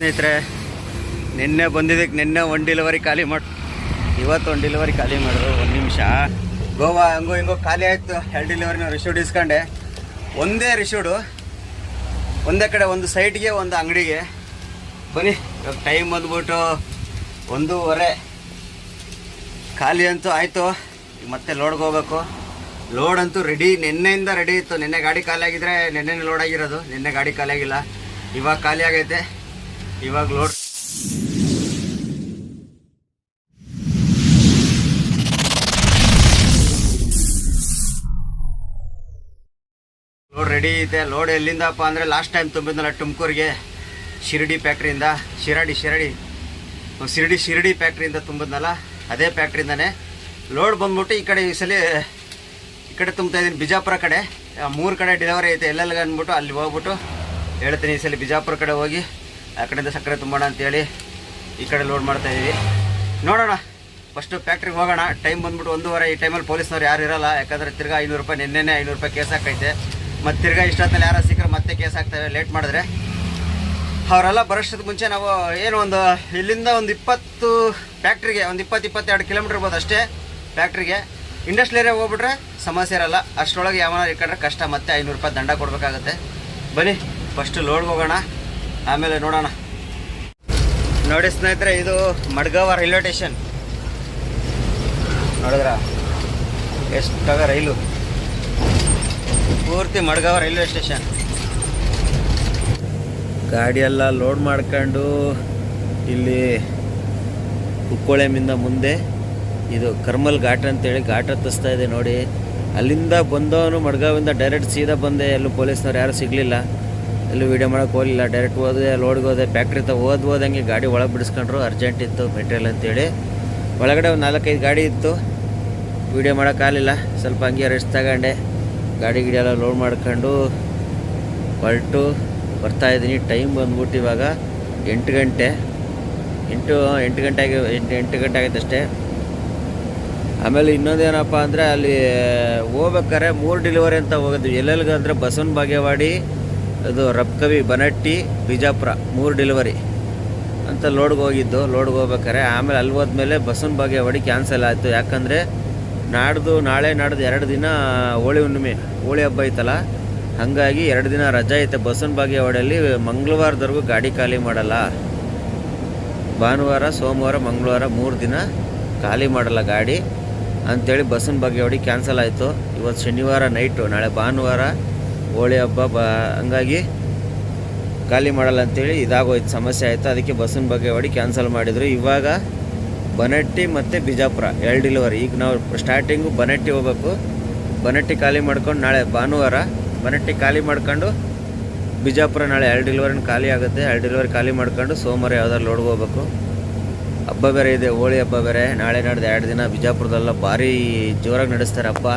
ಸ್ನೇಹಿತರೆ, ನಿನ್ನೆ ಬಂದಿದ್ದಕ್ಕೆ ನಿನ್ನೆ ಒಂದು ಡೆಲಿವರಿ ಖಾಲಿ ಮಾಡಿ ಇವತ್ತು ಒಂದು ಡೆಲಿವರಿ ಖಾಲಿ ಮಾಡಿದ್ರು, ಒಂದು ನಿಮಿಷ. ಗೋವಾ ಹಂಗೋ ಹಿಂಗೋ ಖಾಲಿ ಆಯಿತು. ಎರಡು ಡೆಲಿವರಿನ ರಿಶೂಡ್ ಇಸ್ಕೊಂಡೆ. ಒಂದೇ ರಿಶೂಡು ಒಂದೇ ಕಡೆ ಒಂದು ಸೈಟ್ಗೆ ಒಂದು ಅಂಗಡಿಗೆ. ಬನ್ನಿ, ಇವಾಗ ಟೈಮ್ ಬಂದ್ಬಿಟ್ಟು ಒಂದೂವರೆ. ಖಾಲಿ ಅಂತೂ ಆಯಿತು. ಮತ್ತೆ ಲೋಡ್ಗೆ ಹೋಗ್ಬೇಕು. ಲೋಡ್ ಅಂತೂ ರೆಡಿ ನಿನ್ನೆಯಿಂದ ರೆಡಿ ಇತ್ತು. ನಿನ್ನೆ ಗಾಡಿ ಖಾಲಿ ಆಗಿದ್ರೆ ನಿನ್ನೆ ಲೋಡ್ ಆಗಿರೋದು. ನಿನ್ನೆ ಗಾಡಿ ಖಾಲಿ ಆಗಿಲ್ಲ. ಇವಾಗ ಖಾಲಿ ಆಗೈತೆ. ಇವಾಗ ಲೋಡ್. ಲೋಡ್ ರೆಡಿ ಐತೆ. ಲೋಡ್ ಎಲ್ಲಿಂದಪ್ಪ ಅಂದರೆ ಲಾಸ್ಟ್ ಟೈಮ್ ತುಂಬಿದ್ನಲ್ಲ ತುಮಕೂರಿಗೆ, ಶಿರಡಿ ಫ್ಯಾಕ್ಟ್ರಿಯಿಂದ ಶಿರಡಿ ಶಿರಡಿ. ಶಿರಡಿ ಶಿರಡಿ ಫ್ಯಾಕ್ಟ್ರಿಯಿಂದ ತುಂಬಿದ್ನಲ್ಲ, ಅದೇ ಫ್ಯಾಕ್ಟ್ರಿಯಿಂದನೇ ಲೋಡ್ ಬಂದ್ಬಿಟ್ಟು ಈ ಕಡೆ ಈ ಸಲ, ಈ ಕಡೆ ತುಂಬ್ತಾ ಇದ್ದೀನಿ. ಬಿಜಾಪುರ ಕಡೆ. ಮೂರು ಕಡೆ ಡೆಲಿವರಿ ಐತೆ. ಎಲ್ಲೆಲ್ಲಿಗೆ ಅಂದ್ಬಿಟ್ಟು ಅಲ್ಲಿ ಹೋಗ್ಬಿಟ್ಟು ಹೇಳ್ತೀನಿ ಈ ಸಲ ಬಿಜಾಪುರ ಕಡೆ ಹೋಗಿ. ಆ ಕಡೆಯಿಂದ ಸಕ್ಕರೆ ತುಂಬೋಣ ಅಂತೇಳಿ ಈ ಕಡೆ ಲೋಡ್ ಮಾಡ್ತಾ ಇದ್ದೀವಿ ನೋಡೋಣ ಫಸ್ಟು ಫ್ಯಾಕ್ಟ್ರಿಗೆ ಹೋಗೋಣ. ಟೈಮ್ ಬಂದ್ಬಿಟ್ಟು ಒಂದೂವರೆ, ಈ ಟೈಮಲ್ಲಿ ಪೊಲೀಸ್ನವ್ರು ಯಾರು ಇರಲ್ಲ. ಯಾಕಂದರೆ ತಿರ್ಗಾ ಐನೂರು ರೂಪಾಯಿ ನಿನ್ನೆನೇ ಐನೂರು ರೂಪಾಯಿ ಕೇಸ್ ಹಾಕೈತೆ. ಮತ್ತು ತಿರ್ಗಾ ಇಷ್ಟೊತ್ತಲ್ಲಿ ಯಾರು ಸಿಕ್ಕರೆ ಮತ್ತೆ ಕೇಸ್ ಹಾಕ್ತವೆ ಲೇಟ್ ಮಾಡಿದ್ರೆ. ಅವರೆಲ್ಲ ಬರೋಷ್ಟಕ್ಕೆ ಮುಂಚೆ ನಾವು ಏನು ಒಂದು ಇಲ್ಲಿಂದ ಒಂದು ಇಪ್ಪತ್ತು ಫ್ಯಾಕ್ಟ್ರಿಗೆ ಒಂದು ಇಪ್ಪತ್ತು, ಇಪ್ಪತ್ತೆರಡು ಕಿಲೋಮೀಟ್ರ್ ಇರ್ಬೋದು ಅಷ್ಟೇ ಫ್ಯಾಕ್ಟ್ರಿಗೆ ಇಂಡಸ್ಟ್ರಿಯಲ್ ಏರಿಯಾ ಹೋಗ್ಬಿಟ್ರೆ ಸಮಸ್ಯೆ ಇರಲ್ಲ. ಅಷ್ಟರೊಳಗೆ ಯಾವನ ಇಕ್ಕಂಡ್ರೆ ಕಷ್ಟ, ಮತ್ತೆ ಐನೂರು ರೂಪಾಯಿ ದಂಡ ಕೊಡಬೇಕಾಗತ್ತೆ. ಬನ್ನಿ ಫಸ್ಟು ಲೋಡ್ಗೆ ಹೋಗೋಣ. ಆಮೇಲೆ ನೋಡೋಣ. ನೋಡಿ ಸ್ನೇಹಿತರೆ, ಇದು ಮಡ್ಗಾವ ರೈಲ್ವೆ ಸ್ಟೇಷನ್. ನೋಡಿದ್ರ? ಎಷ್ಟಾಗ ರೈಲು. ಪೂರ್ತಿ ಮಡ್ಗಾವ ರೈಲ್ವೆ ಸ್ಟೇಷನ್. ಗಾಡಿ ಎಲ್ಲ ಲೋಡ್ ಮಾಡ್ಕೊಂಡು ಇಲ್ಲಿ ಕುಕ್ಕೋಳೆಮಿಂದ ಮುಂದೆ ಇದು ಕರ್ಮಲ್ ಘಾಟ್ ಅಂತೇಳಿ ಘಾಟ್ ಹತ್ತಿಸ್ತಾ ಇದೆ ನೋಡಿ. ಅಲ್ಲಿಂದ ಬಂದವನು ಮಡ್ಗಾವಿಂದ ಡೈರೆಕ್ಟ್ ಸೀದಾ ಬಂದೆ. ಎಲ್ಲೂ ಪೊಲೀಸ್ನವ್ರು ಯಾರೂ ಸಿಗಲಿಲ್ಲ. ಎಲ್ಲೂ ವೀಡಿಯೋ ಮಾಡೋಕೆ ಹೋಗಲಿಲ್ಲ. ಡೈರೆಕ್ಟ್ ಹೋದೆ ಲೋಡ್ಗೆ ಹೋದೆ ಫ್ಯಾಕ್ಟ್ರಿ ತ ಓದ್ ಹೋದಂಗೆ ಗಾಡಿ ಒಳಗೆ ಬಿಡಿಸ್ಕೊಂಡ್ರು. ಅರ್ಜೆಂಟ್ ಇತ್ತು ಮೆಟೀರಿಯಲ್ ಅಂತೇಳಿ. ಒಳಗಡೆ ಒಂದು ನಾಲ್ಕೈದು ಗಾಡಿ ಇತ್ತು. ವೀಡಿಯೋ ಮಾಡೋಕ್ಕಾಗಲಿಲ್ಲ ಸ್ವಲ್ಪ ಹಂಗೆ ರೆಸ್ಟ್ ತಗೊಂಡೆ. ಗಾಡಿ ಗಿಡಿ ಎಲ್ಲ ಲೋಡ್ ಮಾಡ್ಕೊಂಡು ಹೊರಟು ಬರ್ತಾ ಇದ್ದೀನಿ. ಟೈಮ್ ಬಂದ್ಬಿಟ್ಟು ಇವಾಗ ಎಂಟು ಗಂಟೆ. ಎಂಟು ಎಂಟು ಗಂಟೆ ಆಗಿ ಎಂಟು ಎಂಟು ಗಂಟೆ ಆಗೈತೆ ಅಷ್ಟೇ. ಆಮೇಲೆ ಇನ್ನೊಂದೇನಪ್ಪ ಅಂದರೆ ಅಲ್ಲಿ ಹೋಗ್ಬೇಕಾರೆ ಮೂರು ಡೆಲಿವರಿ ಅಂತ ಹೋಗೋದು ಎಲ್ಲೆಲ್ಲಿಗೆ ಅಂದರೆ ಬಸವನ ಬಾಗೇವಾಡಿ ಅದು ರಬ್ಕವಿ ಬನಟ್ಟಿ, ಬಿಜಾಪುರ, ಮೂರು ಡೆಲಿವರಿ ಅಂತ ಲೋಡ್ಗೆ ಹೋಗಿದ್ದು ಲೋಡ್ಗೆ ಹೋಗ್ಬೇಕಾರೆ ಆಮೇಲೆ ಅಲ್ಲಿ ಹೋದ್ಮೇಲೆ ಬಸವನ ಬಾಗೇವಾಡಿ ಕ್ಯಾನ್ಸಲ್ ಆಯಿತು. ಯಾಕಂದರೆ ನಾಡ್ದು, ನಾಳೆ ನಾಡ್ದು ಎರಡು ದಿನ ಹೋಳಿ ಹುಣ್ಣಿಮೆ, ಹೋಳಿ ಹಬ್ಬ ಐತಲ್ಲ, ಹಾಗಾಗಿ ಎರಡು ದಿನ ರಜಾ ಐತೆ. ಬಸವನ ಬಾಗೇವಾಡಿಯಲ್ಲಿ ಮಂಗಳವಾರದವರೆಗೂ ಗಾಡಿ ಖಾಲಿ ಮಾಡಲ್ಲ. ಭಾನುವಾರ, ಸೋಮವಾರ, ಮಂಗಳವಾರ ಮೂರು ದಿನ ಖಾಲಿ ಮಾಡಲ್ಲ ಗಾಡಿ. ಅಂಥೇಳಿ ಬಸವನ ಬಾಗೇವಾಡಿ ಕ್ಯಾನ್ಸಲ್ ಆಯಿತು. ಇವತ್ತು ಶನಿವಾರ ನೈಟು ನಾಳೆ ಭಾನುವಾರ ಹೋಳಿ ಹಬ್ಬ ಬ, ಹಂಗಾಗಿ ಖಾಲಿ ಮಾಡಲ್ಲ ಅಂತೇಳಿ ಇದಾಗೋಯ್ತು, ಸಮಸ್ಯೆ ಆಯಿತು. ಅದಕ್ಕೆ ಬಸ್ಸಿನ ಬಗ್ಗೆ ಹೊಡಿ ಕ್ಯಾನ್ಸಲ್ ಮಾಡಿದರು. ಇವಾಗ ಬನಟ್ಟಿ ಮತ್ತು ಬಿಜಾಪುರ, ಎರಡು ಡಿಲಿವರಿ ಈಗ ನಾವು ಸ್ಟಾರ್ಟಿಂಗು ಬನಟ್ಟಿ ಹೋಗ್ಬೇಕು. ಬನಟ್ಟಿ ಖಾಲಿ ಮಾಡ್ಕೊಂಡು ನಾಳೆ ಭಾನುವಾರ ಬನಟ್ಟಿ ಖಾಲಿ ಮಾಡ್ಕೊಂಡು ಬಿಜಾಪುರ ನಾಳೆ ಎರಡು ಡಿಲಿವರಿನ ಖಾಲಿ ಆಗುತ್ತೆ. ಎರಡು ಡಿಲಿವರಿ ಖಾಲಿ ಮಾಡ್ಕೊಂಡು ಸೋಮವಾರ ಯಾವ್ದಾರು ಲೋಡ್ಗೆ ಹೋಗ್ಬೇಕು. ಹಬ್ಬ ಬೇರೆ ಇದೆ, ಹೋಳಿ ಹಬ್ಬ ಬೇರೆ. ನಾಳೆ ನಡೆದು ಎರಡು ದಿನ ಬಿಜಾಪುರದಲ್ಲ ಭಾರಿ ಜೋರಾಗಿ ನಡೆಸ್ತಾರೆ ಹಬ್ಬ.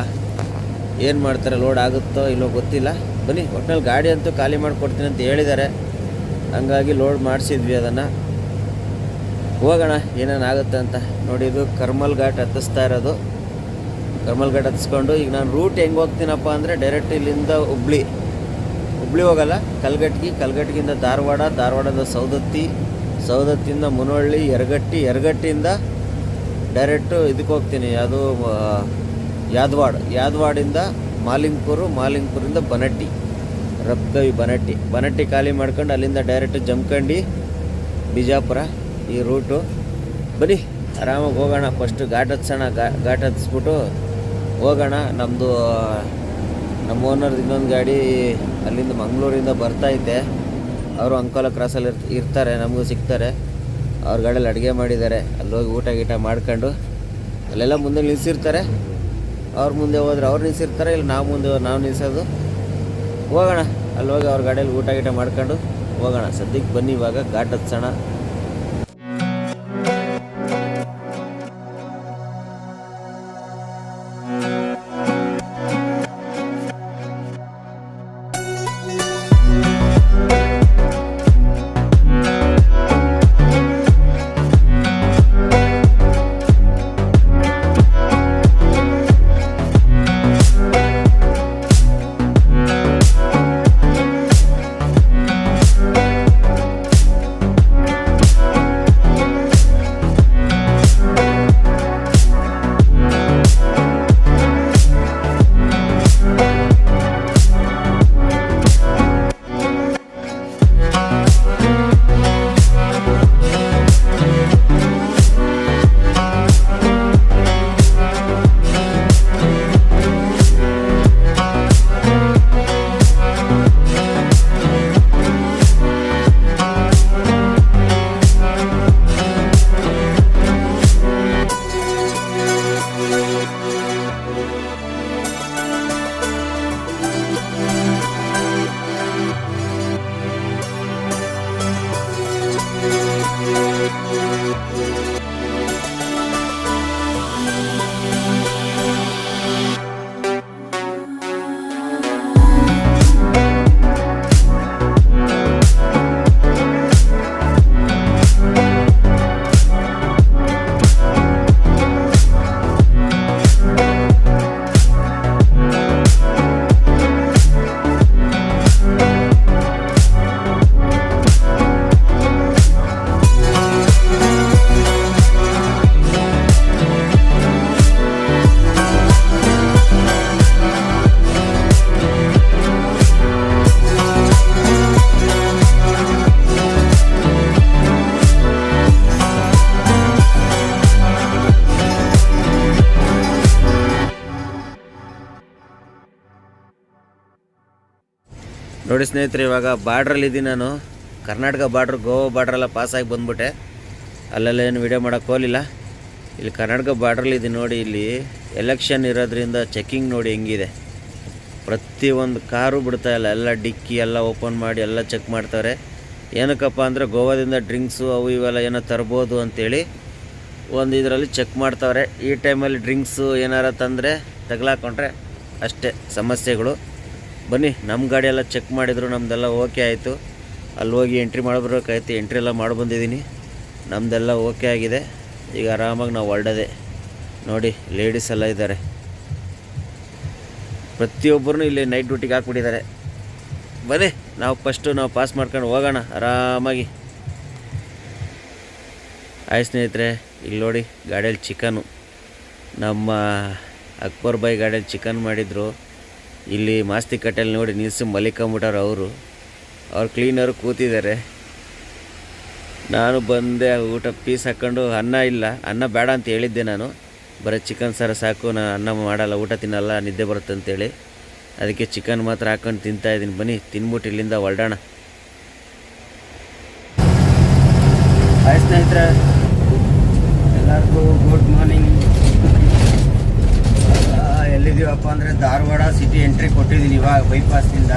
ಏನು ಮಾಡ್ತಾರೆ ಲೋಡ್ ಆಗುತ್ತೋ ಇಲ್ಲೋ ಗೊತ್ತಿಲ್ಲ. ಬನ್ನಿ, ಒಟ್ನಲ್ಲಿ ಗಾಡಿ ಅಂತೂ ಖಾಲಿ ಮಾಡಿಕೊಡ್ತೀನಿ ಅಂತ ಹೇಳಿದ್ದಾರೆ. ಹಂಗಾಗಿ ಲೋಡ್ ಮಾಡಿಸಿದ್ವಿ ಅದನ್ನು. ಹೋಗೋಣ, ಏನೇನು ಆಗುತ್ತೆ ಅಂತ. ನೋಡಿ, ಇದು ಕರ್ಮಲ್ ಘಾಟ್ ಹತ್ತಿಸ್ತಾ ಇರೋದು. ಕರ್ಮಲ್ ಘಾಟ್ ಹತ್ತಿಸ್ಕೊಂಡು, ಈಗ ನಾನು ರೂಟ್ ಹೆಂಗೆ ಹೋಗ್ತೀನಪ್ಪ ಅಂದರೆ ಡೈರೆಕ್ಟ್ ಇಲ್ಲಿಂದ ಹುಬ್ಳಿ. ಹುಬ್ಳಿ ಹೋಗಲ್ಲ ಕಲ್ಗಟ್ಟಿ ಕಲ್ಗಟ್ಟಿಗಿಂದ ಧಾರವಾಡ, ಧಾರವಾಡದ ಸೌದತ್ತಿ ಸೌದತ್ತಿಯಿಂದ ಮುನವಳ್ಳಿ ಎರಗಟ್ಟಿ ಎರಗಟ್ಟಿಯಿಂದ ಡೈರೆಕ್ಟು ಇದಕ್ಕೆ ಹೋಗ್ತೀನಿ. ಅದು ಯಾದವಾಡ, ಯಾದವಾಡಿಂದ ಮಾಲಿಂಗ್ಪುರು ಮಾಲಿಂಗ್ಪುರಿಂದ ಬನಟ್ಟಿ ರಬ್ಕವಿ ಬನಟ್ಟಿ. ಬನಟ್ಟಿ ಖಾಲಿ ಮಾಡ್ಕೊಂಡು ಅಲ್ಲಿಂದ ಡೈರೆಕ್ಟ್ ಜಮ್ಕಂಡಿ, ಬಿಜಾಪುರ ಈ ರೂಟು ಬನ್ನಿ, ಆರಾಮಾಗಿ ಹೋಗೋಣ. ಫಸ್ಟು ಘಾಟ್ ಹತ್ಸೋಣ. ಘಾಟ್ ಹತ್ಸ್ಬಿಟ್ಟು ಹೋಗೋಣ. ನಮ್ಮದು ನಮ್ಮ ಓನರ್ದು ಇನ್ನೊಂದು ಗಾಡಿ ಅಲ್ಲಿಂದ ಮಂಗಳೂರಿಂದ ಬರ್ತಾಯಿದ್ದೆ ಅವರು ಅಂಕೋಲ ಕ್ರಾಸಲ್ಲಿ ಇರ್ತ, ಇರ್ತಾರೆ. ನಮಗೂ ಸಿಗ್ತಾರೆ. ಅವ್ರ ಗಾಡಿಯಲ್ಲಿ ಅಡುಗೆ ಮಾಡಿದ್ದಾರೆ. ಅಲ್ಲಿ ಹೋಗಿ ಊಟ ಗೀಟ ಮಾಡ್ಕೊಂಡು. ಅಲ್ಲೆಲ್ಲ ಮುಂದೆ ನಿಲ್ಸಿರ್ತಾರೆ. ಅವ್ರ ಮುಂದೆ ಹೋದ್ರೆ ಅವ್ರು ನಿಲ್ಸಿರ್ತಾರೆ, ಇಲ್ಲ ನಾವು ಮುಂದೆ ನಾವು ನಿಲ್ಸೋದು. ಹೋಗೋಣ. ಅಲ್ಲಿ ಹೋಗಿ ಅವ್ರ ಗಾಡಿಯಲ್ಲಿ ಊಟ ಗೀಟ ಮಾಡ್ಕೊಂಡು ಹೋಗೋಣ. ಸದ್ಯಕ್ಕೆ ಬನ್ನಿ ಇವಾಗ, ಘಾಟ್ ಹತ್ಸೋಣ. ನೋಡಿ ಸ್ನೇಹಿತರೆ, ಇವಾಗ ಬಾರ್ಡ್ರಲ್ಲಿದ್ದೀನಿ ನಾನು. ಕರ್ನಾಟಕ ಬಾರ್ಡ್ರ್ ಗೋವಾ ಬಾರ್ಡ್ರೆಲ್ಲ ಪಾಸಾಗಿ ಬಂದ್ಬಿಟ್ಟೆ. ಅಲ್ಲೆಲ್ಲ ಏನು ವಿಡಿಯೋ ಮಾಡೋಕ್ಕೆ ಹೋಗಲಿಲ್ಲ. ಇಲ್ಲಿ ಕರ್ನಾಟಕ ಬಾರ್ಡ್ರಲ್ಲಿದ್ದೀನಿ ನೋಡಿ, ಇಲ್ಲಿ ಎಲೆಕ್ಷನ್ ಇರೋದ್ರಿಂದ ಚೆಕಿಂಗ್ ನೋಡಿ ಹೆಂಗಿದೆ. ಪ್ರತಿಯೊಂದು ಕಾರು ಬಿಡ್ತಾ ಇಲ್ಲ. ಎಲ್ಲ ಡಿಕ್ಕಿ, ಎಲ್ಲ ಓಪನ್ ಮಾಡಿ, ಎಲ್ಲ ಚೆಕ್ ಮಾಡ್ತಾರೆ. ಏನಕ್ಕಪ್ಪ ಅಂದರೆ, ಗೋವಾದಿಂದ ಡ್ರಿಂಕ್ಸು ಅವು ಇವೆಲ್ಲ ಏನೋ ತರ್ಬೋದು ಅಂತೇಳಿ ಒಂದು ಇದರಲ್ಲಿ ಚೆಕ್ ಮಾಡ್ತಾವ್ರೆ. ಈ ಟೈಮಲ್ಲಿ ಡ್ರಿಂಕ್ಸು ಏನಾರ ತಂದರೆ ತಗಲಾಕೊಂಡ್ರೆ ಅಷ್ಟೇ ಸಮಸ್ಯೆಗಳು. ಬನ್ನಿ ನಮ್ಮ ಗಾಡಿ ಎಲ್ಲ ಚೆಕ್ ಮಾಡಿದ್ರು ನಮ್ಮದೆಲ್ಲ ಓಕೆ ಆಯಿತು. ಅಲ್ಲಿ ಹೋಗಿ ಎಂಟ್ರಿ ಮಾಡಬೇಕಾಯ್ತು ಎಂಟ್ರಿ ಎಲ್ಲ ಮಾಡಿ ಬಂದಿದ್ದೀನಿ. ನಮ್ಮದೆಲ್ಲ ಓಕೆ ಆಗಿದೆ. ಈಗ ಆರಾಮಾಗಿ ನಾವು ಹೊರಡದೆ. ನೋಡಿ ಲೇಡೀಸ್ ಎಲ್ಲ ಇದ್ದಾರೆ ಪ್ರತಿಯೊಬ್ಬರೂ ಇಲ್ಲಿ ನೈಟ್ ಡ್ಯೂಟಿಗೆ ಹಾಕ್ಬಿಟ್ಟಿದ್ದಾರೆ. ಬನ್ನಿ, ನಾವು ಫಸ್ಟು ನಾವು ಪಾಸ್ ಮಾಡ್ಕೊಂಡು ಹೋಗೋಣ, ಆರಾಮಾಗಿ. ಆಯ್ ಸ್ನೇಹಿತರೆ ಇಲ್ಲಿ ನೋಡಿ ಗಾಡಿಯಲ್ಲಿ ಚಿಕನು ನಮ್ಮ ಅಕ್ಬರ್ ಬಾಯಿ ಗಾಡಿಯಲ್ಲಿ ಚಿಕನ್ ಮಾಡಿದರು. ಇಲ್ಲಿ ಮಾಸ್ತಿ ಕಟ್ಟೆಯಲ್ಲಿ ನೋಡಿ ನಿಲ್ಸಿ ಮಲಿಕೊಂಬಿಟ್ಟಾರೆ ಅವರು. ಅವ್ರು ಕ್ಲೀನರು ಕೂತಿದ್ದಾರೆ. ನಾನು ಬಂದೆ, ಊಟ ಪೀಸ್ ಹಾಕ್ಕೊಂಡು ಅನ್ನ ಇಲ್ಲ, ಅನ್ನ ಬೇಡ ಅಂತ ಹೇಳಿದ್ದೆ ನಾನು. ಬರೀ ಚಿಕನ್ ಸಾರು ಸಾಕು, ನಾನು ಅನ್ನ ಮಾಡಲ್ಲ, ಊಟ ತಿನ್ನಲ್ಲ, ನಿದ್ದೆ ಬರುತ್ತೆ ಅಂತೇಳಿ. ಅದಕ್ಕೆ ಚಿಕನ್ ಮಾತ್ರ ಹಾಕ್ಕೊಂಡು ತಿಂತಾ ಇದ್ದೀನಿ. ಬನ್ನಿ, ತಿನ್ಬಿಟ್ಟು ಇಲ್ಲಿಂದ ಹೊರಡೋಣ. ಸ್ನೇಹಿತರೆ ಎಲ್ಲರಿಗೂ ಗುಡ್ ಮಾರ್ನಿಂಗ್ ಎಲ್ಲಿದ್ದೀವಪ್ಪ ಅಂದರೆ ಧಾರವಾಡ ಸಿಟಿ ಎಂಟ್ರಿ ಕೊಟ್ಟಿದ್ದೀನಿ ಇವಾಗ ಬೈಪಾಸ್ನಿಂದ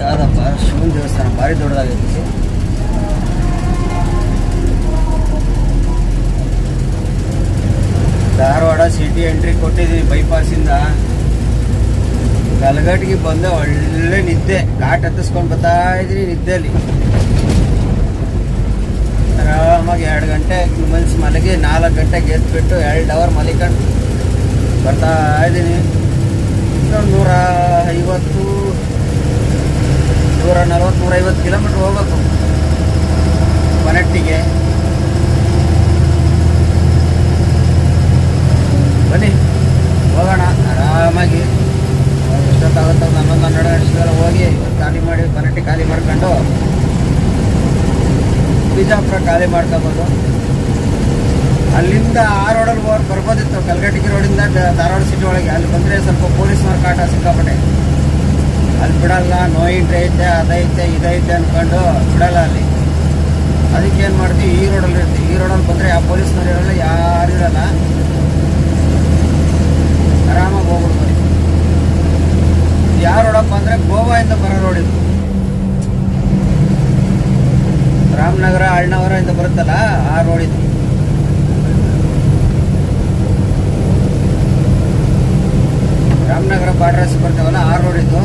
ಯಾವುದಪ್ಪ ಶಿವನ ದೇವಸ್ಥಾನ, ಭಾರಿ ದೊಡ್ಡದಾಗೈತಿ ಧಾರವಾಡ ಸಿಟಿ ಎಂಟ್ರಿ ಕೊಟ್ಟಿದ್ದೀನಿ ಬೈಪಾಸಿಂದ ಕಲಘಟ್ಗೆ ಬಂದೆ, ಒಳ್ಳೆ ನಿದ್ದೆ. ಘಾಟ್ ಹತ್ತಿಸ್ಕೊಂಡು ಬರ್ತಾ ಇದ್ದೀನಿ ನಿದ್ದೆಯಲ್ಲಿ. ಆರಾಮಾಗಿ ಎರಡು ಗಂಟೆ ಮನ್ಸು ಮಲಗಿ ನಾಲ್ಕು ಗಂಟೆಗೆ ಎದ್ಬಿಟ್ಟು ಎರಡು ಅವರ್ ಮಲಿಕೊಂಡು ಬರ್ತಾ ಇದ್ದೀನಿ. ಇನ್ನೊಂದು ನೂರ ಐವತ್ತು, ನೂರ ನಲ್ವತ್ತು ನೂರೈವತ್ತು ಕಿಲೋಮೀಟ್ರ್ ಹೋಗ್ಬೇಕು. ಮನೆಟ್ಟಿಗೆ. ಬನ್ನಿ, ಹೋಗೋಣ. ಆರಾಮಾಗಿ. ಎಷ್ಟೊತ್ತಾಗುತ್ತೆ ಹನ್ನೊಂದು, ಹನ್ನೆರಡು ಗಂಟೆ ಹೋಗಿ, ಖಾಲಿ ಮಾಡಿ ಮನೆಟ್ಟಿ ಖಾಲಿ ಮಾಡ್ಕೊಂಡು ಬಿಜಾಪುರ ಖಾಲಿ ಮಾಡ್ಕೋಬೋದು. ಅಲ್ಲಿಂದ ಆ ರೋಡಲ್ಲಿ ಬರ್ಬೋದಿತ್ತು. ಕಲ್ಗಟ್ಟಿಗೆ ರೋಡಿಂದ ಧಾರವಾಡ ಸಿಟಿ ಒಳಗೆ. ಅಲ್ಲಿ ಬಂದರೆ ಸ್ವಲ್ಪ ಪೊಲೀಸ್ನವ್ರ ಕಾಟ ಸಿಕ್ಕಾಪಟ್ಟೆ. ಅಲ್ಲಿ ಬಿಡಲ್ಲ ನೋ ಇಂಟ್ರಿ ಐತೆ ಅದೈತೆ ಇದೈತೆ ಅಂದ್ಕೊಂಡು ಬಿಡಲ್ಲ ಅಲ್ಲಿ. ಅದಕ್ಕೆ ಏನು ಮಾಡ್ತೀವಿ? ಈ ರೋಡಲ್ಲಿ ಇರ್ತೀವಿ. ಈ ರೋಡಲ್ಲಿ ಬಂದರೆ ಯಾವ ಪೊಲೀಸ್ನವ್ರು ಇರಲ್ಲ ಯಾರು ಇರಲ್ಲ. ಆರಾಮಾಗಿ ಹೋಗ್ಬಿಡ್ಬೋದು. ಯಾವ ರೋಡಪ್ಪ ಅಂದರೆ ಗೋವಾ ಇಂದ ಬರೋ ರೋಡ್ ಇದು. ರಾಮನಗರ ಅಳ್ನವರ ಇಂದ ಬರುತ್ತಲ್ಲ, ಆ ರೋಡ್ ಇದು. ರಾಮನಗರ ಬಾರ್ಡ್ರಸ್ ಬರ್ತೇವಲ್ಲ, ಆ ರೋಡ್ ಇದು.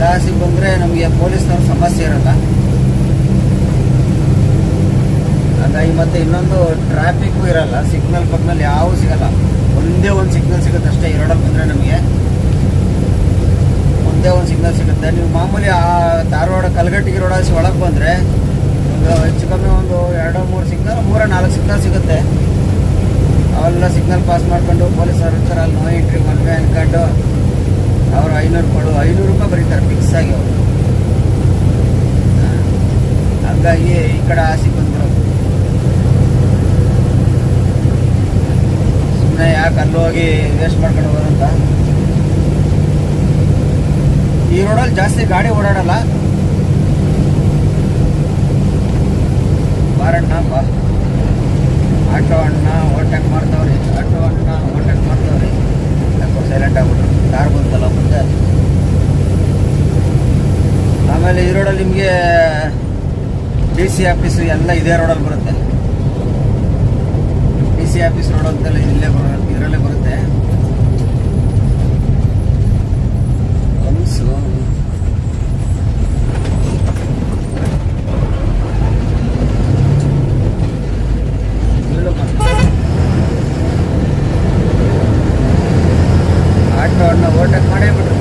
ಲಾಸಿಗೆ ಬಂದರೆ ನಮಗೆ ಪೊಲೀಸ್ನವ್ರ ಸಮಸ್ಯೆ ಇರಲ್ಲ. ಹಾಗಾಗಿ ಮತ್ತೆ ಇನ್ನೊಂದು ಟ್ರಾಫಿಕ್ಕು ಇರಲ್ಲ ಸಿಗ್ನಲ್ ಪಕ್ಕದಲ್ಲಿ ಯಾವೂ ಸಿಗಲ್ಲ. ಒಂದೇ ಒಂದು ಸಿಗ್ನಲ್ ಸಿಗುತ್ತೆ ಅಷ್ಟೇ ಈ ರೋಡಲ್ಲಿ ಬಂದರೆ ನಮಗೆ. ಒಂದೇ ಒಂದು ಸಿಗ್ನಲ್ ಸಿಗುತ್ತೆ. ನೀವು ಮಾಮೂಲಿ ಆ ಧಾರವಾಡ ಕಲ್ಗಟ್ಟಿಗೆ ರೋಡಲ್ಲಿ ಒಳಗೆ ಬಂದರೆ ಒಂದು ಹೆಚ್ಚು ಕಮ್ಮಿ ಒಂದು ಎರಡು, ಮೂರು ಸಿಗ್ನಲ್ ಮೂರ, ನಾಲ್ಕು ಸಿಗ್ನಲ್ ಸಿಗುತ್ತೆ. ಅವೆಲ್ಲ ಸಿಗ್ನಲ್ ಪಾಸ್ ಮಾಡ್ಕೊಂಡು ಪೊಲೀಸರು ಇರ್ತಾರೆ ಅಲ್ಲಿ ನೋ ಎಂಟ್ರಿ ಮನ್ವೆ ಅನ್ಕೊಂಡು ಅವರು ಐನೂರು ಕೊಡು, ಐನೂರು ರೂಪಾಯಿ ಬರೀತಾರೆ ಫಿಕ್ಸ್ ಆಗಿ ಅವರು. ಹಂಗಾಗಿ ಈ ಕಡೆ ಆಸೆ ಬಂದ್ಬಿಡೋದು ಸುಮ್ಮನೆ ಯಾಕೆ ಅಲ್ಲಿ ಹೋಗಿ ವೇಸ್ಟ್ ಮಾಡ್ಕೊಂಡು ಹೋಗೋದಂತ ಈ ರೋಡಲ್ಲಿ ಜಾಸ್ತಿ ಗಾಡಿ ಓಡಾಡಲ್ಲ. ಬಾರಣ್ಣ, ಬಾ. ಆಟೋ ಅಣ್ಣ ಓವರ್ಟೇಕ್ ಮಾಡ್ತಾವ್ರಿ, ಆಟೋ ಅಣ್ಣ ಓವರ್ಟೇಕ್ ಮಾಡ್ತಾವ್ರಿ. ಯಾಕೋ ಸೈಲೆಂಟ್ ಆಗ್ಬಿಟ್ರು. ಕಾರ್ ಬಂತಲ್ಲ ಮುಂದೆ. ಆಮೇಲೆ ಈ ರೋಡಲ್ಲಿ ನಿಮಗೆ ಡಿ ಸಿ ಆಫೀಸು ಎಲ್ಲ ಇದೇ ರೋಡಲ್ಲಿ ಬರುತ್ತೆ. ಡಿ ಸಿ ಆಫೀಸ್ ರೋಡ್ ಅಂತೆಲ್ಲ ಇಲ್ಲೇ ಬರೋ ಇದರಲ್ಲೇ ಬರುತ್ತೆ ಹಂಸು ಆಟೋವನ್ನು ಓವರ್ಟೇಕ್ ಮಾಡೇ ಬಿಟ್ರು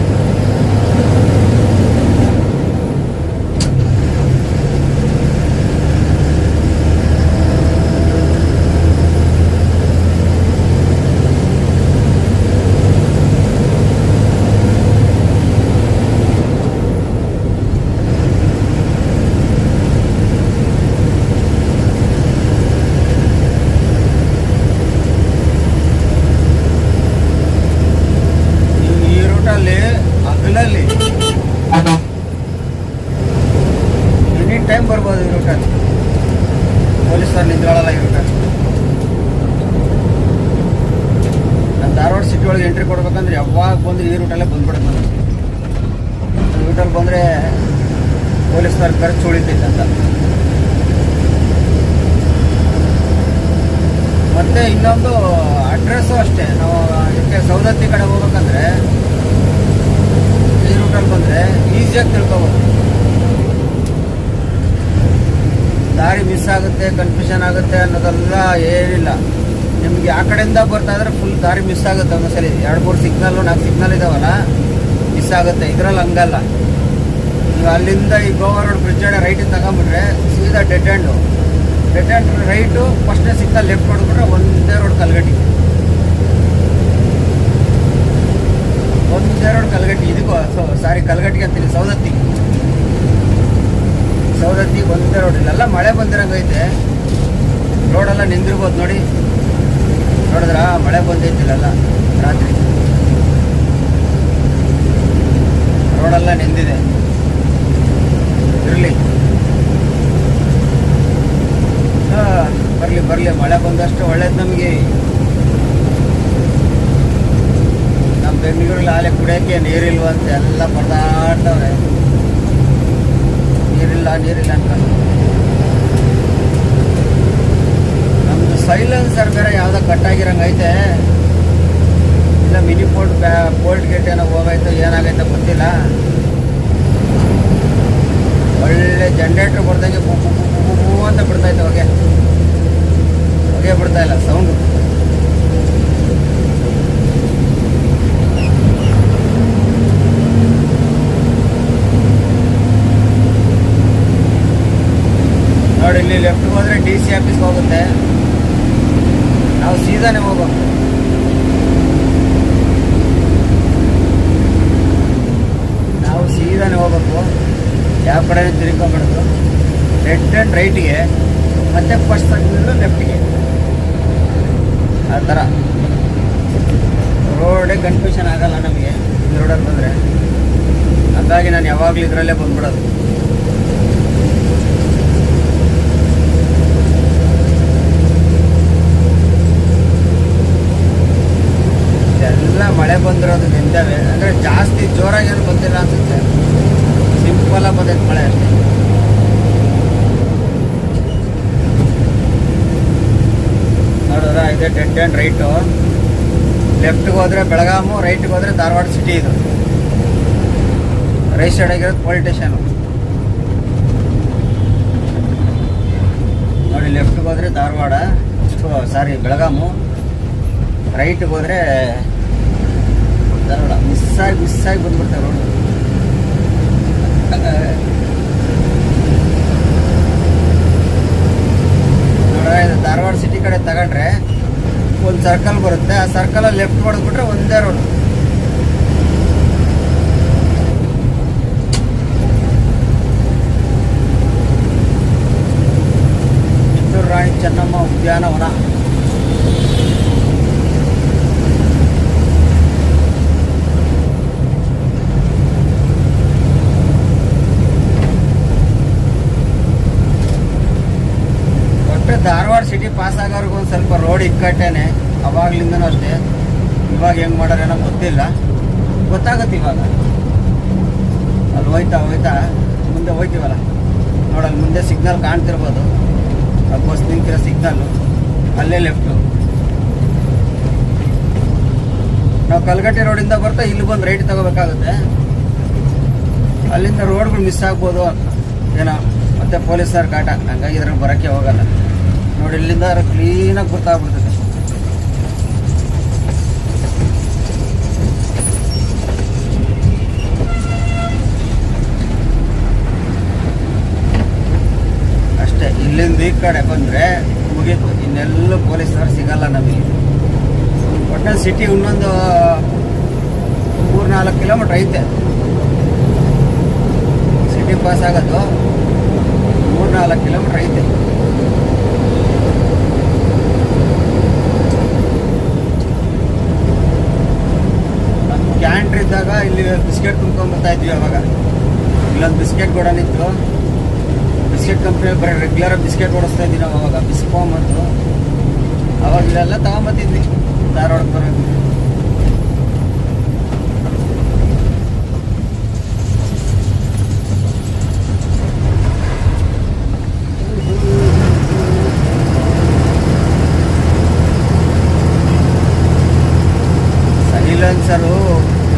ಎನಿ ಟೈಮ್ ಬರ್ಬೋದು ಈ ರೂಟಲ್ಲಿ ಪೊಲೀಸರು ನಿಂತ್ಕೊಳ್ಳಲ್ಲ ಈ ರೂಟಲ್ಲಿ ನಾನು ಧಾರವಾಡ ಸಿಟಿ ಒಳಗೆ ಎಂಟ್ರಿ ಕೊಡ್ಬೇಕಂದ್ರೆ ಯಾವಾಗ ಬಂದು ಈ ರೂಟಲ್ಲೇ ಬಂದ್ಬಿಡುತ್ತೆ ನಾನು ಈ ರೂಟಲ್ಲಿ ಬಂದರೆ ಪೊಲೀಸ್ನವ್ರ ಖರ್ಚು ಉಳಿತೈತೆ ಅಂತ ಮತ್ತೆ ಇನ್ನೊಂದು ಅಡ್ರೆಸ್ಸು ಅಷ್ಟೇ ನಾವು ಇದಕ್ಕೆ ಸೌದತ್ತಿ ಕಡೆ ಹೋಗ್ಬೇಕಂದ್ರೆ ಈ ರೂಟಲ್ಲಿ ಬಂದರೆ ಈಸಿಯಾಗಿ ತಿಳ್ಕೊಬೋದು ದಾರಿ ಮಿಸ್ ಆಗುತ್ತೆ ಅನ್ನೋದೆಲ್ಲ ಏನಿಲ್ಲ. ನಿಮ್ಗೆ ಆ ಕಡೆಯಿಂದ ಬರ್ತಾ ಇದ್ರೆ ಫುಲ್ ದಾರಿ ಮಿಸ್ ಆಗುತ್ತೆ ಒಂದೊಂದ್ಸಲಿ ಎರಡು, ಮೂರು ಸಿಗ್ನಲ್ಲು ನಾಲ್ಕು ಸಿಗ್ನಲ್ ಇದಾವಲ್ಲ ಮಿಸ್ ಆಗುತ್ತೆ. ಇದ್ರಲ್ಲಿ ಹಂಗಲ್ಲ. ನೀವು ಅಲ್ಲಿಂದ ಈ ಗೋವಾ ರೋಡ್ ಬ್ರಿಡ್ಜ್ ರೈಟಿಗೆ ತಗೊಂಬಿಟ್ರೆ ಸೀದಾ dead end dead end right ಫಸ್ಟ್ನೇ ಸಿಗ್ನಲ್ ಲೆಫ್ಟ್ ಹೊಡೆದ್ಬಿಟ್ರೆ ಒಂದೇ ರೋಡ್ ಕಲ್ಗಟ್ಟಿ. ಒಂದೇ ರೋಡ್ ಕಲ್ಗಟ್ಟಿ. ಇದಕ್ಕೂ ಸಾರಿ, ಕಲ್ಗಟ್ಟಿಗೆ ಅಂತೀನಿ ಸೌದತ್ತಿ ಸೌದತ್ತಿ ಒಂದೇ ರೋಡ್ ಇಲ್ಲೆಲ್ಲ ಮಳೆ ಬಂದಿರಂಗೈತೆ. ರೋಡೆಲ್ಲ ನಿಂದಿರ್ಬೋದು ನೋಡಿ. ನೋಡಿದ್ರ ಮಳೆ ಬಂದಿದ್ದಿಲ್ಲಲ್ಲ ರಾತ್ರಿ. ರೋಡೆಲ್ಲ ನಿಂದಿದೆ. ಇರಲಿ. ಬರಲಿ ಬರಲಿ. ಮಳೆ ಬಂದಷ್ಟು ಒಳ್ಳೇದು ನಮಗೆ. ನಮ್ಮ ಬೆಂಗಳೂರಲ್ಲಿ ಆಲೆ ಕುಡಿಯೋಕ್ಕೆ ನೀರಿಲ್ವಂತೆ, ಎಲ್ಲ ಪರದಾಡ್ತವ್ರೆ ನೀರಿಲ್ಲ ನೀರಿಲ್ಲ ಅಂತ. ಸೈಲೆನ್ಸರ್ ಬೇರೆ ಯಾವುದೋ ಕಟ್ಟಾಗಿರಂಗೈತೆ ಇಲ್ಲ ಮಿನಿ ಪೋರ್ಟ್ ಬ್ಯಾ ಪೋರ್ಟ್ ಗೇಟ್ ಏನೋ ಹೋಗೈತೆ ಏನಾಗೈತೆ ಗೊತ್ತಿಲ್ಲ. ಒಳ್ಳೆ ಜನ್ರೇಟ್ರ್ ಬರ್ದಂಗೆ ಪು ಅಂತ ಬಿಡ್ತಾಯಿತ್ತು ಹೊಗೆ. ಹೊಗೆ ಬಿಡ್ತಾ ಇಲ್ಲ ಸೌಂಡ್ ನೋಡಿ, ಇಲ್ಲಿ ಲೆಫ್ಟ್ ಹೋದ್ರೆ ಡಿ ಸಿ ಆಫೀಸ್ಗೆ ಹೋಗುತ್ತೆ. ಸೀದಾನೆ ಹೋಗ್ಬೇಕು. ನಾವು ಸೀದಾನೆ ಹೋಗ್ಬೇಕು. ಯಾವ ಕಡೆ ತಿರ್ಕೊಂಬಿಡೋದು ರೆಡ್ ಆ್ಯಂಡ್ ರೈಟಿಗೆ ಮತ್ತೆ ಫಸ್ಟ್ ಸರ್ಕಿಲ್ ಲೆಫ್ಟಿಗೆ ಆ ಥರ. ರೋಡೇ ಕನ್ಫ್ಯೂಷನ್ ಆಗಲ್ಲ ನಮಗೆ. ರೋಡ್ ರೋಡಲ್ಲಿ ಬಂದರೆ. ಹಾಗಾಗಿ ನಾನು ಯಾವಾಗಲೂ ಇದರಲ್ಲೇ ಬಂದ್ಬಿಡೋದು ಎಲ್ಲ ಮಳೆ ಬಂದಿರೋದು ನಿಂತವೆ. ಅಂದರೆ ಜಾಸ್ತಿ ಜೋರಾಗಿ ಏನು ಬಂದಿಲ್ಲ ಅನ್ಸುತ್ತೆ. ಸಿಂಪಲ್ ಆಗಿ ಬಂದೈತೆ ಮಳೆ. ಅಷ್ಟೇ ನೋಡಿದ್ರ ಇದೆ ಡೆಡ್ ಆ್ಯಂಡ್ ರೈಟು ಲೆಫ್ಟ್ಗೆ ಹೋದರೆ ಬೆಳಗಾಮು ರೈಟ್ಗೆ ಹೋದರೆ ಧಾರವಾಡ ಸಿಟಿ ಇದು. ರೈಟ್ ಸೈಡ್ ಆಗಿರೋದು ಪೊಲೀಸ್ ಸ್ಟೇಷನು. ನೋಡಿ ಲೆಫ್ಟ್ಗೆ ಹೋದರೆ ಧಾರವಾಡ ಸಾರಿ ಬೆಳಗಾಮು ರೈಟ್ಗೆ ಹೋದರೆ ಧಾರವಾಡ ಮಿಸ್ ಆಗಿ ಮಿಸ್ ಆಗಿ ಬಂದ್ಬಿಡ್ತಾರೆ ನೋಡ, ಇದು ಧಾರವಾಡ ಸಿಟಿ ಕಡೆ ತಗೊಂಡ್ರೆ ಒಂದು ಸರ್ಕಲ್ ಬರುತ್ತೆ. ಆ ಸರ್ಕಲಲ್ಲಿ ಲೆಫ್ಟ್ ಮಾಡಿದ್ಬಿಟ್ರೆ ಒಂದೇ ರೋಡ್ ರಾಣಿ ಚೆನ್ನಮ್ಮ ಉದ್ಯಾನವನ ಒಟ್ಟು ಧಾರವಾಡ ಒಂದು ಸ್ವಲ್ಪ ರೋಡ್ ಇಕ್ಕಟ್ಟೇನೆ, ಅವಾಗ್ಲಿಂದನೂ ಅಷ್ಟೇ. ಇವಾಗ ಹೆಂಗೆ ಮಾಡೋರೇನೋ ಗೊತ್ತಿಲ್ಲ. ಗೊತ್ತಾಗುತ್ತೆ ಇವಾಗ. ಅಲ್ಲಿ ಹೋಯ್ತಾ ಹೋಯ್ತಾ ಮುಂದೆ ಹೋಯ್ತೀವಲ್ಲ? ನೋಡಲ್ಲಿ ಮುಂದೆ ಸಿಗ್ನಲ್ ಕಾಣ್ತಿರ್ಬೋದು. ಆ ಬಸ್ ನಿಂತಿರೋ ಸಿಗ್ನಲ್ಲು ಅಲ್ಲೇ ಲೆಫ್ಟು ನಾವು ಕಲ್ಗಟ್ಟೆ ರೋಡಿಂದ ಬರ್ತಾ ಇಲ್ಲಿ ಬಂದು ರೈಟ್ ತಗೋಬೇಕಾಗುತ್ತೆ. ಅಲ್ಲಿಂದ ರೋಡ್ಗಳು ಮಿಸ್ ಆಗ್ಬೋದು ಏನೋ, ಮತ್ತೆ ಪೊಲೀಸರ ಕಾಟ. ಹಂಗಾಗಿ ಇದ್ರಾಗ ಬರೋಕ್ಕೆ ಹೋಗಲ್ಲ. ನೋಡಿ, ಇಲ್ಲಿಂದ ಕ್ಲೀನಾಗಿ ಗೊತ್ತಾಗ್ಬಿಡ್ತದೆ ಅಷ್ಟೇ, ಇಲ್ಲಿಂದ ಈ ಕಡೆ ಬಂದರೆ ಮುಗೀತು. ಇನ್ನೆಲ್ಲ ಪೊಲೀಸರು ಸಿಗಲ್ಲ ನಮಗೆ. ಒಟ್ಟಿನಲ್ಲಿ ಸಿಟಿ ಇನ್ನೊಂದು, ಮೂರ್ನಾಲ್ಕು ಕಿಲೋಮೀಟ್ರ್ ಐತೆ. ಸಿಟಿ ಪಾಸ್ ಆಗೋದು ಮೂರ್ನಾಲ್ಕು ಕಿಲೋಮೀಟ್ರ್ ಐತೆ. ಕ್ಯಾಂಟ್ರ್ ಇದ್ದಾಗ ಇಲ್ಲಿ ಬಿಸ್ಕೆಟ್ ತುಂಬ್ಕೊಂಡ್ಬರ್ತಾ ಇದ್ವಿ ಅವಾಗ. ಇಲ್ಲೊಂದು ಬಿಸ್ಕೆಟ್ ಗೋಡನ್ ಇತ್ತು. ಬಿಸ್ಕೆಟ್ ಕಂಪ್ನಿ ಬರೀ ರೆಗ್ಯುಲರ್ ಬಿಸ್ಕೆಟ್ ಓಡಿಸ್ತಾ ಇದ್ವಿ ನಾವು ಅವಾಗ. ಬಿಸ್ಕಾಮ್ ಅಂತ ಅವಾಗ ಇಲ್ಲೆಲ್ಲ ತಗೊಂಬತ್ತಿದ್ವಿ ಧಾರವಾಡಕ್ಕೆ ಬರೋದು ಸೈಲೆನ್ಸರು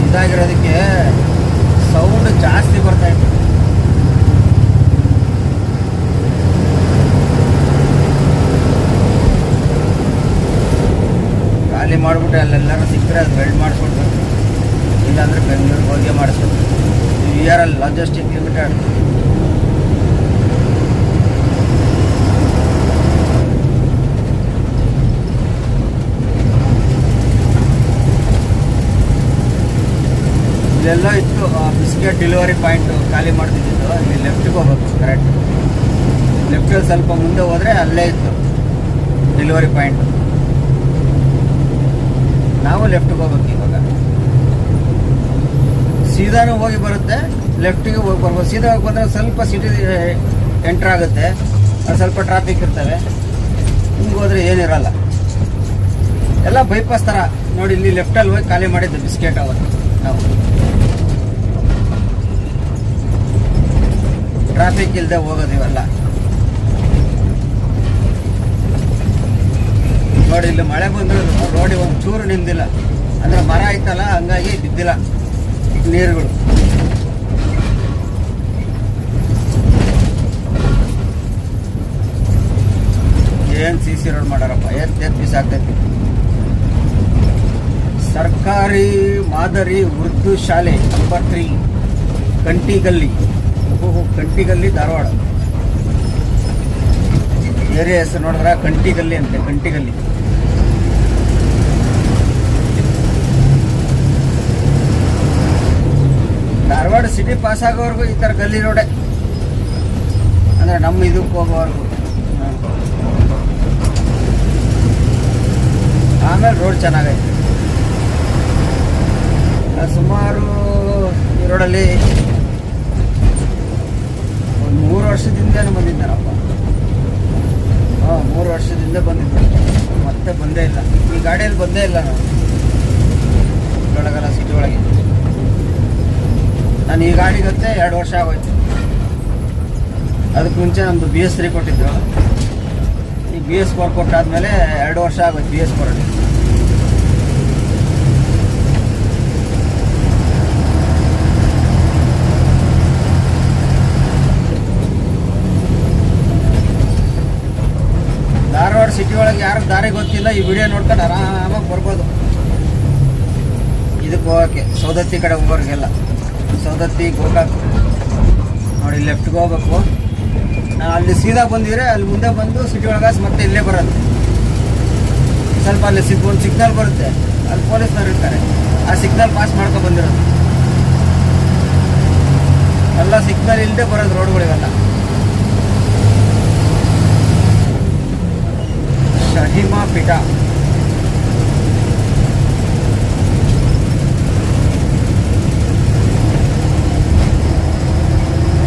ಇದಾಗಿರೋದಕ್ಕೆ ಸೌಂಡ್ ಜಾಸ್ತಿ ಬರ್ತಾ ಇತ್ತು. ಖಾಲಿ ಮಾಡಿಬಿಟ್ಟು ಅಲ್ಲೆಲ್ಲರೂ ಸಿಕ್ಕರೆ ಅದು ವೆಲ್ಡ್ ಮಾಡಿಸ್ಕೊಡ್ಬೇಕು ಇಲ್ಲಾಂದ್ರೆ ಬೆಂಗಳೂರಿಗೆ ಹೋಗಿ ಮಾಡಿಸ್ಬೇಕು ಇಯರಲ್ಲಿ ಲಾಜಿಸ್ಟಿಕ್ ಲಿಮಿಟೆಡ್ ಇಲ್ಲೆಲ್ಲ ಇತ್ತು ಬಿಸ್ಕೆಟ್ ಡೆಲಿವರಿ ಪಾಯಿಂಟ್ ಖಾಲಿ ಮಾಡ್ತಿದ್ದು ಇಲ್ಲಿ ಲೆಫ್ಟಿಗೆ ಹೋಗ್ಬೇಕು ಕರೆಕ್ಟ್ ಲೆಫ್ಟಲ್ಲಿ ಸ್ವಲ್ಪ ಮುಂದೆ ಹೋದ್ರೆ ಅಲ್ಲೇ ಇತ್ತು ಡೆಲಿವರಿ ಪಾಯಿಂಟ್ ನಾವು ಲೆಫ್ಟಿಗೆ ಹೋಗ್ಬೇಕು ಇವಾಗ. ಸೀದಾನು ಹೋಗಿ ಬರುತ್ತೆ ಲೆಫ್ಟಿಗೆ ಹೋಗಿ ಬರ್ಬೋದು. ಸೀದಾ ಹೋಗಿ ಬಂದರೆ ಸ್ವಲ್ಪ ಸಿಟಿ ಎಂಟ್ರ್ ಆಗುತ್ತೆ ಅದು ಸ್ವಲ್ಪ ಟ್ರಾಫಿಕ್ ಇರ್ತವೆ. ಹಿಂಗೆ ಹೋದರೆ ಏನಿರಲ್ಲ ಎಲ್ಲ ಬೈಪಾಸ್ ಥರ ನೋಡಿ, ಇಲ್ಲಿ ಲೆಫ್ಟಲ್ಲಿ ಹೋಗಿ ಖಾಲಿ ಮಾಡಿದ್ದು ಬಿಸ್ಕೆಟ್ ಅವತ್ತು, ನಾವು. ಟ್ರಾಫಿಕ್ ಇಲ್ಲದೆ ಹೋಗೋದು ಇವೆಲ್ಲ. ನೋಡಿ, ಇಲ್ಲಿ ಮಳೆ ಬಂದ್ರೆ ರೋಡಿ ಒಂದು ಚೂರು ನಿಂದಿಲ್ಲ. ಅಂದರೆ ಮರ ಐತಲ್ಲ, ಹಂಗಾಗಿ ಬಿದ್ದಿಲ್ಲ ನೀರುಗಳು. ಏನು ಸಿ ಸಿ ರೋಡ್ ಮಾಡಾರಪ್ಪ ಎತ್ ಎತ್ ಆಗ್ತೈತಿ? ಸರ್ಕಾರಿ ಮಾದರಿ ಉರ್ದು ಶಾಲೆ number three Kantigalli. Kantigalli Dharwad. Area ಹೆಸರು ನೋಡಿದ್ರ ಕಂಟಿಗಲ್ಲಿ ಅಂತೆ, ಕಂಟಿಗಲ್ಲಿ. ಧಾರವಾಡ ಸಿಟಿ ಪಾಸ್ ಆಗೋವರೆಗೂ ಈ ಥರ ಗಲ್ಲಿ ರೋಡೆ ಅಂದ್ರೆ ನಮ್ಮ ಇದಕ್ಕೆ ಹೋಗೋವರೆಗೂ. ಆಮೇಲೆ ರೋಡ್ ಚೆನ್ನಾಗೈತೆ. ಸುಮಾರು ಈ ರೋಡಲ್ಲಿ ಒಂದು ಬಂದಿದ್ದಾರಪ್ಪ. ಹಾಂ, ಮೂರು ವರ್ಷದಿಂದ ಬಂದಿದ್ದಾರೆ. ಮತ್ತೆ ಬಂದೇ ಇಲ್ಲ. ಈ ಗಾಡಿಯಲ್ಲಿ ಬಂದೇ ಇಲ್ಲ ನಾನು. ಸಿಟಿ ಒಳಗೆ. ನಾನು ಈ ಗಾಡಿಗತ್ತೆ ಎರಡು ವರ್ಷ ಆಗೋಯ್ತು. ಅದಕ್ಕೆ ಮುಂಚೆ ನಮ್ಮದು ಬಿ ಎಸ್ ತ್ರೀ ಕೊಟ್ಟಿದ್ರು ಈ ಬಿ ಎಸ್ ಫೋರ್ ಕೊಟ್ಟಾದ್ಮೇಲೆ ಎರಡು ವರ್ಷ ಆಗೋಯ್ತು B S four Dharwad city ಒಳಗೆ ಯಾರು ದಾರಿ ಗೊತ್ತಿಲ್ಲ, ಈ ವಿಡಿಯೋ ನೋಡ್ಕೊಂಡು ಆರಾಮಾಗಿ ಬರ್ಬೋದು. ಇದಕ್ಕೆ ಹೋಗೋಕ್ಕೆ ಸೌದತ್ತಿ ಕಡೆ ಹೋಗೋರಿಗೆಲ್ಲ. ಸೌದತ್ತಿ, ಗೋಕಾಕ್. ನೋಡಿ ಲೆಫ್ಟ್ಗೆ ಹೋಗ್ಬೇಕು. ಅಲ್ಲಿ ಸೀದಾ ಬಂದಿದ್ರೆ ಅಲ್ಲಿ ಮುಂದೆ ಬಂದು ಸಿಟಿ ಒಳಗೆ ಮತ್ತೆ ಇಲ್ಲೇ ಬರುತ್ತೆ ಸ್ವಲ್ಪ ಅಲ್ಲಿ ಸಿಗ್ ಸಿಗ್ನಲ್ ಬರುತ್ತೆ. ಅಲ್ಲಿ ಪೊಲೀಸ್ನವ್ರು ಇರ್ತಾರೆ. ಆ ಸಿಗ್ನಲ್ ಪಾಸ್ ಮಾಡ್ಕೊಂಡು ಬಂದಿರೋದು. ಎಲ್ಲ ಸಿಗ್ನಲ್ ಇಲ್ಲದೆ ಬರೋದು ರೋಡ್ಗಳಿವೆಲ್ಲ ಶಹಿಮಾ ಪೀಠ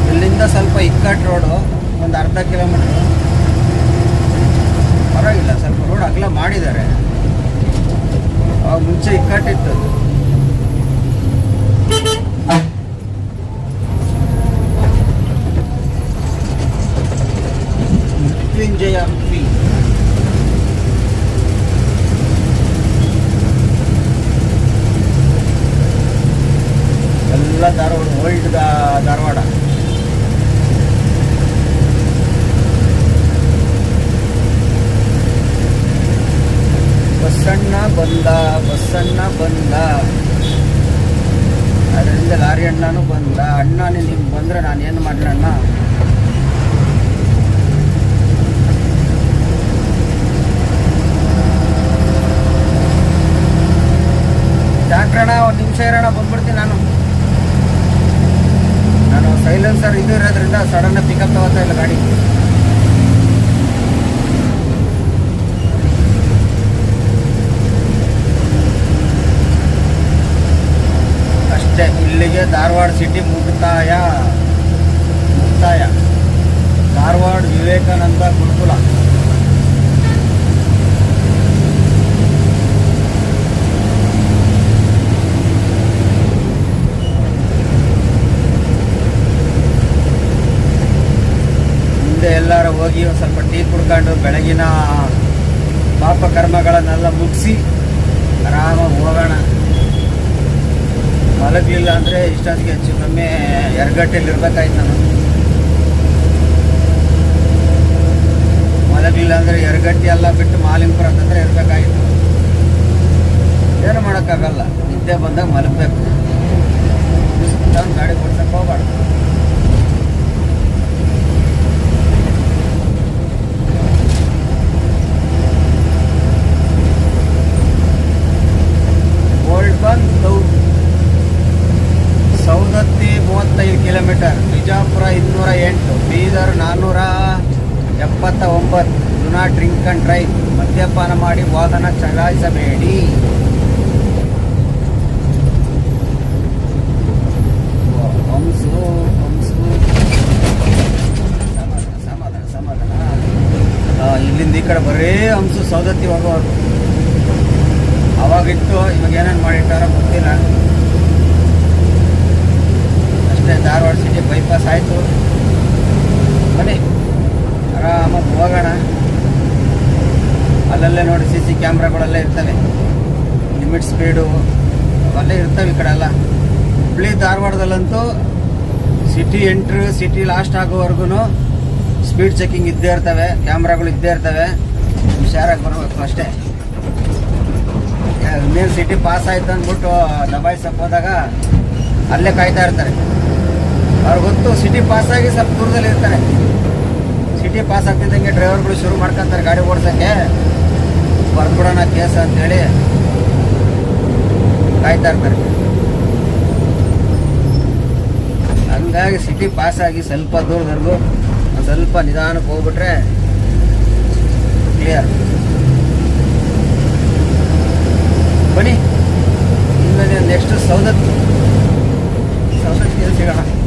ಇಲ್ಲಿಂದ ಸ್ವಲ್ಪ ಇಕ್ಕಟ್ ರೋಡು ಒಂದು ಅರ್ಧ ಕಿಲೋಮೀಟ್ರ್ ಪರವಾಗಿಲ್ಲ ಸ್ವಲ್ಪ ರೋಡ್ ಅಗಲ ಮಾಡಿದ್ದಾರೆ ಅವಾಗ ಮುಂಚೆ ಇಕ್ಕಟ್ಟಿತ್ತು ಮೃತ್ಯುಂಜಯ ಹಂಪಿ ಎಲ್ಲ ಧಾರವಾಡ ಓಲ್ಡ್ ಧಾರವಾಡ ಬಸ್ಸಣ್ಣ ಬಂದ ಬಸ್ಸಣ್ಣ ಬಂದ ಅದರಿಂದ ಲಾರಿ ಅಣ್ಣನೂ ಬಂದ ಅಣ್ಣ ನಿಮ್ಗೆ ಬಂದ್ರೆ ನಾನು ಏನು ಮಾಡಲಿ ಅಣ್ಣ ಡಾಕ್ಟ್ರಣ್ಣ ಒಂದು ನಿಮಿಷ ಇರೋಣ ಬಂದ್ಬಿಡ್ತೀನಿ ನಾನು ಸೈಲೆನ್ಸರ್ ಇದು ಇರೋದ್ರಿಂದ ಸಡನ್ ಪಿಕಪ್ ತಗೋತಾ ಇಲ್ಲ ಗಾಡಿ. ಅಷ್ಟೇ, ಇಲ್ಲಿಗೆ ಧಾರವಾಡ ಸಿಟಿ ಮುಕ್ತಾಯ ಮುಕ್ತಾಯ. ಧಾರವಾಡ ವಿವೇಕಾನಂದ ಗುರುಕುಲ. ಮುಂದೆ ಎಲ್ಲರೂ ಹೋಗಿ ಒಂದು ಸ್ವಲ್ಪ ಟೀ ಕುಡ್ಕೊಂಡು ಬೆಳಗಿನ ಪಾಪ ಕರ್ಮಗಳನ್ನೆಲ್ಲ ಮುಗಿಸಿ ಆರಾಮಾಗಿ ಹೋಗೋಣ. ಮಲಗಲಿಲ್ಲ ಅಂದರೆ ಇಷ್ಟೊತ್ತಿಗೆ ಹೆಚ್ಚು ಕಮ್ಮಿ ಎರಗಟ್ಟೆಯಲ್ಲಿ ಇರ್ಬೇಕಾಯ್ತು ನಾನು. ಮಲಗಲಿಲ್ಲ ಅಂದರೆ ಎರಗಟ್ಟಿ ಎಲ್ಲ ಬಿಟ್ಟು ಮಾಲಿಂಪುರ ಅಂತಂದ್ರೆ ಇರಬೇಕಾಯಿತು. ಏನು ಮಾಡೋಕ್ಕಾಗಲ್ಲ. ನಿದ್ದೆ ಬಂದಾಗ ಮಲಗಬೇಕು. ಗಾಡಿ ಕೊಡ್ಸಕ್ಕೆ ಹೋಗ್ಬಾರ್ದು ಓಲ್ಡ್ ಬಂದು ಸೌದತ್ತಿ ಮೂವತ್ತೈದು ಕಿಲೋಮೀಟರ್. ಬಿಜಾಪುರ ಇನ್ನೂರ ಎಂಟು, ಬೀದರ್ ನಾನ್ನೂರ ಎಪ್ಪತ್ತ ಒಂಬತ್ತು do not drink and drive ಮದ್ಯಪಾನ ಮಾಡಿ ವಾಹನ ಚಲಾಯಿಸಬೇಡಿ. ಸಮಾಧಾನ ಸಮಾಧಾನ ಇಲ್ಲಿಂದ ಈ ಕಡೆ ಬರೀ ಹಂಸು ಸೌದತ್ತಿ ಹೋಗೋರು ಅವಾಗಿತ್ತು, ಇವಾಗ ಏನೇನು ಮಾಡಿಟ್ಟಾರೋ ಗೊತ್ತಿಲ್ಲ. ಅಷ್ಟೇ, ಧಾರವಾಡ ಸಿಟಿ ಬೈಪಾಸ್ ಆಯಿತು. ಬನ್ನಿ, ಆರಾಮಾಗಿ ಹೋಗೋಣ. ಅಲ್ಲಲ್ಲೇ ನೋಡಿ ಸಿ ಸಿ ಕ್ಯಾಮ್ರಾಗಳೆಲ್ಲ ಇರ್ತವೆ. ಲಿಮಿಟ್ ಸ್ಪೀಡು ಅಲ್ಲೇ ಇರ್ತವೆ ಈ ಕಡೆ ಎಲ್ಲ. ಹುಬ್ಳಿ ಧಾರವಾಡದಲ್ಲಂತೂ ಸಿಟಿ ಎಂಟ್ರು ಸಿಟಿ ಲಾಸ್ಟ್ ಆಗೋವರೆಗೂ ಸ್ಪೀಡ್ ಚೆಕಿಂಗ್ ಇದ್ದೇ ಇರ್ತವೆ, ಕ್ಯಾಮ್ರಾಗಳು ಇದ್ದೇ ಇರ್ತವೆ. ಹುಷಾರಾಗಿ ಬರಬೇಕು ಅಷ್ಟೇ. ಇನ್ನೇನು ಸಿಟಿ ಪಾಸ್ ಆಯ್ತು ಅಂದ್ಬಿಟ್ಟು ದಬಾಯಿಸಕ್ಕೆ ಹೋದಾಗ ಅಲ್ಲೇ ಕಾಯ್ತಾ ಇರ್ತಾರೆ. ಅವ್ರಿಗೆ ಗೊತ್ತು ಸಿಟಿ ಪಾಸ್ ಆಗಿ ಸ್ವಲ್ಪ ದೂರದಲ್ಲಿ ಇರ್ತಾರೆ. ಸಿಟಿ ಪಾಸ್ ಆಗ್ತಿದ್ದಂಗೆ ಡ್ರೈವರ್ಗಳು ಶುರು ಮಾಡ್ಕೊಂತಾರೆ ಗಾಡಿ ಓಡಿಸೋಕ್ಕೆ. ಬರ್ಬಿಡೋಣ ಕೇಸ್ ಅಂತೇಳಿ ಕಾಯ್ತಾ ಇರ್ತಾರೆ. ಹಂಗಾಗಿ ಸಿಟಿ ಪಾಸ್ ಆಗಿ ಸ್ವಲ್ಪ ದೂರದವರೆಗೂ ಸ್ವಲ್ಪ ನಿಧಾನಕ್ಕೆ ಹೋಗ್ಬಿಟ್ರೆ 这熟的，熟的，别的几个吧。